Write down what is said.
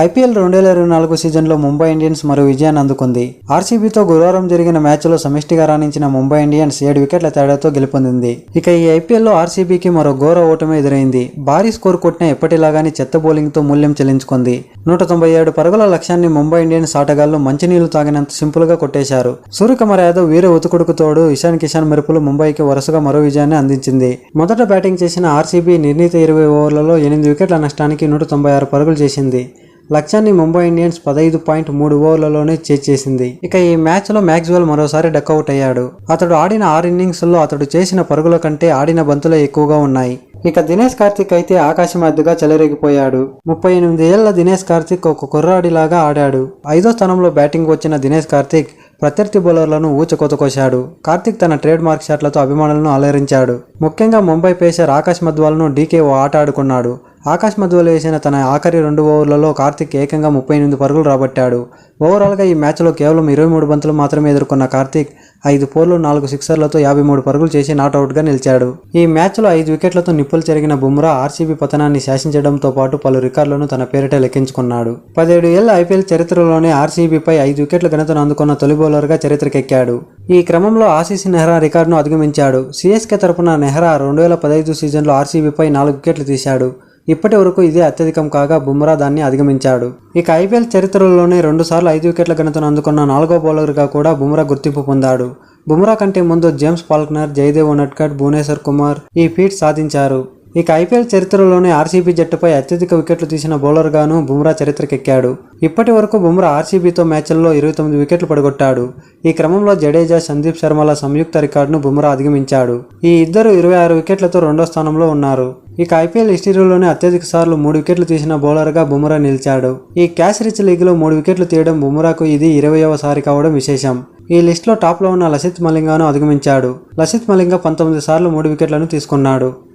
IPL రెండు వేల ఇరవై నాలుగు సీజన్లో ముంబై ఇండియన్స్ మరో విజయాన్ని అందుకుంది. ఆర్సీబీతో గురువారం జరిగిన మ్యాచ్లో సమిష్టిగా రాణించిన ముంబై ఇండియన్స్ ఏడు వికెట్ల తేడాతో గెలుపొందింది. ఇక ఈ ఐపీఎల్లో ఆర్సీబీకి మరో ఘోర ఓటమి ఎదురైంది. భారీ స్కోర్ కొట్టిన ఎప్పటిలాగానే చెత్త బౌలింగ్తో మూల్యం చెల్లించుకుంది. నూట తొంభై ఏడు పరుగుల లక్ష్యాన్ని ముంబై ఇండియన్స్ ఆటగాళ్ళు మంచినీళ్ళు తాగినంత సింపుల్గా కొట్టేశారు. సూర్యకుమార్ యాదవ్ వీర ఉతుకుడుకు తోడు ఇషాన్ కిషాన్ మెరుపులు ముంబైకి వరుసగా మరో విజయాన్ని అందించింది. మొదట బ్యాటింగ్ చేసిన ఆర్సీబీ నిర్ణీత ఇరవై ఓవర్లలో ఎనిమిది వికెట్ల నష్టానికి నూట తొంభై ఆరు పరుగులు చేసింది. లక్ష్యాన్ని ముంబై ఇండియన్స్ పదహైదు పాయింట్ మూడు ఓవర్లలోనే చేర్చేసింది. ఇక ఈ మ్యాచ్లో మ్యాక్స్వెల్ మరోసారి డక్అవుట్ అయ్యాడు. అతడు ఆడిన ఆరు ఇన్నింగ్స్లో అతడు చేసిన పరుగుల కంటే ఆడిన బంతులే ఎక్కువగా ఉన్నాయి. ఇక దినేష్ కార్తిక్ అయితే ఆకాశం అద్దుగా చెలరేగిపోయాడు. ముప్పై ఎనిమిది ఏళ్ళ దినేష్ కార్తిక్ ఒక కుర్రాడిలాగా ఆడాడు. ఐదో స్థానంలో బ్యాటింగ్ వచ్చిన దినేష్ కార్తిక్ ప్రత్యర్థి బౌలర్లను ఊచకొతకొశాడు. కార్తిక్ తన ట్రేడ్ మార్క్ షాట్లతో అభిమానులను అలరించాడు. ముఖ్యంగా ముంబై పేసర్ ఆకాశ్ మద్వాల్ను డీకే ఓ ఆట ఆడుకున్నాడు. ఆకాశ్ మధ్యలో వేసిన తన ఆఖరి రెండు ఓవర్లలో కార్తిక్ ఏకంగా ముప్పై ఎనిమిది పరుగులు రాబట్టాడు. ఓవరాల్గా ఈ మ్యాచ్లో కేవలం ఇరవై మూడు బంతులు మాత్రమే ఎదుర్కొన్న కార్తిక్ ఐదు పోర్లు నాలుగు సిక్సర్లతో యాభై మూడు పరుగులు చేసి నాట్అవుట్గా నిలిచాడు. ఈ మ్యాచ్లో ఐదు వికెట్లతో నిప్పులు జరిగిన బుమ్రా ఆర్సీబీ పతనాన్ని శాసించడంతో పాటు పలు రికార్డులను తన పేరిట లెక్కించుకున్నాడు. పదిహేడు ఏళ్ళ ఐపీఎల్ చరిత్రలోనే ఆర్సీబీపై ఐదు వికెట్ల ఘనతను అందుకున్న తొలి బౌలర్గా చరిత్రకెక్కాడు. ఈ క్రమంలో ఆశీస్ నెహ్రా రికార్డును అధిగమించాడు. సిఎస్కే తరపున నెహ్రా రెండు వేల పదహైదు సీజన్లో ఆర్సీబీపై నాలుగు వికెట్లు తీశాడు. ఇప్పటి వరకు ఇదే అత్యధికం కాగా బుమ్రా దాన్ని అధిగమించాడు. ఇక ఐపీఎల్ చరిత్రలోనే రెండుసార్లు ఐదు వికెట్ల ఘనతను అందుకున్న నాలుగో బౌలర్గా కూడా బుమ్రా గుర్తింపు పొందాడు. బుమ్రా కంటే ముందు జేమ్స్ పాల్కనర్ జయదేవ్ ఉనట్కట్ భువనేశ్వర్ కుమార్ ఈ ఫీట్ సాధించారు. ఇక ఐపీఎల్ చరిత్రలోనే ఆర్సీబీ జట్టుపై అత్యధిక వికెట్లు తీసిన బౌలర్గాను బుమ్రా చరిత్రకెక్కాడు. ఇప్పటి వరకు బుమ్రా ఆర్సీబీతో మ్యాచ్ల్లో ఇరవై తొమ్మిది వికెట్లు పడగొట్టాడు. ఈ క్రమంలో జడేజా సందీప్ శర్మల సంయుక్త రికార్డును బుమ్రా అధిగమించాడు. ఈ ఇద్దరు ఇరవై ఆరు వికెట్లతో రెండో స్థానంలో ఉన్నారు. ఇక ఐపీఎల్ హిస్టరీలోనే అత్యధిక సార్లు మూడు వికెట్లు తీసిన బౌలర్గా బుమ్రా నిలిచాడు. ఈ క్యాష్ రిచ్ లీగ్లో మూడు వికెట్లు తీయడం బుమ్రాకు ఇది ఇరవయవ సారి కావడం విశేషం. ఈ లిస్టులో టాప్లో ఉన్న లసిత్ మలింగాను అధిగమించాడు. లసిత్ మలింగ పంతొమ్మిది సార్లు మూడు వికెట్లను తీసుకున్నాడు.